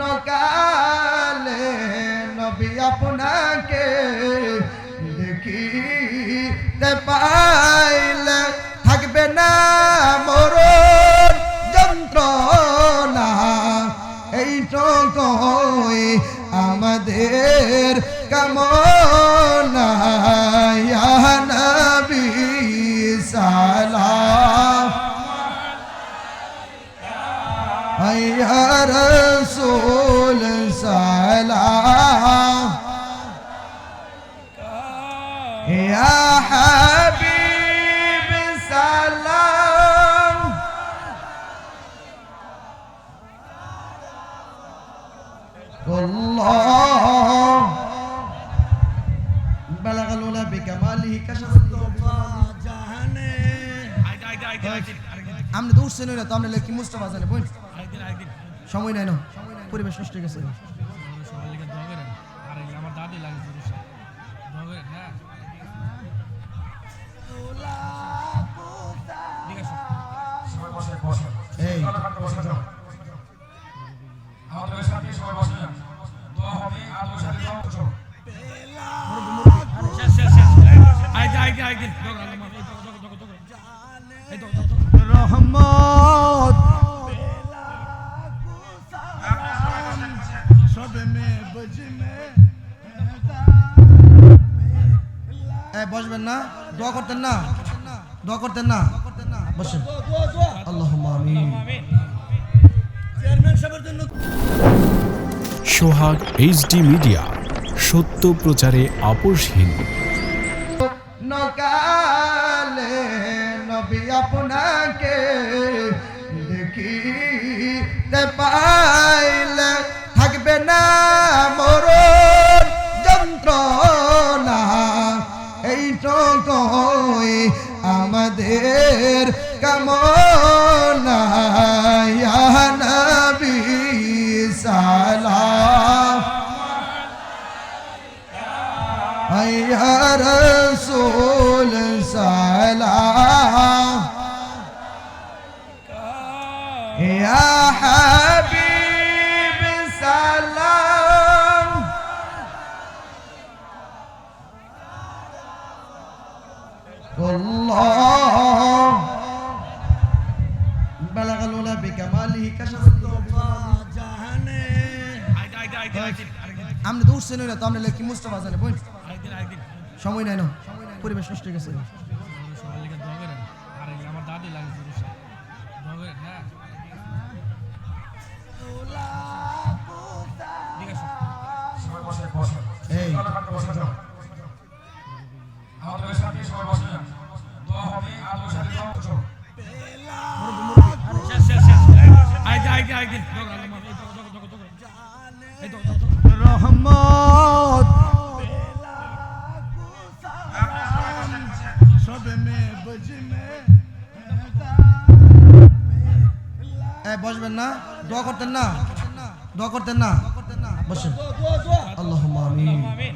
নকালে নবী আপনাকে দেখি পাইলে থাকবে না মোর যন্ত্রণা। এই টকই আমাদের কামনা। ইয়া রাসূল সালাম ইয়া হাবিব সালাম الله بلغ الأولى بكماله كشف আমরা তো উঠছে না তো আমরা লেখি মুস্তফা জানে বোন সময় নাই না পরিবেশ নষ্ট হয়ে গেছে। আমার দাদি লাগে বসবেন না। দোয়া করতেন না? দোয়া করতেন না? বসেন। আল্লাহ আমিন। সোহাগ এইচডি মিডিয়া সত্য প্রচারে আপোষহীন। নকালে নবী আপনাকে দেখিতে পাইলে থাকবে না। আমাদের কামনা ইয়া নবী সালাম يا رسول سلام يا حبيب سلام الله কামালিহি কাশাস্তফা জাহানে আমরা দৌড়ছেন না তো আমরা লেখি মুস্তফা জানে বই সময় নাই না, পরিবেশ নষ্ট গেছে। আইতে আইতে আইতে এই তো রহমত। এই বসবেন না? দোয়া করতেন না? দোয়া করতেন না? বসেন। আল্লাহ আমিন। আমিন।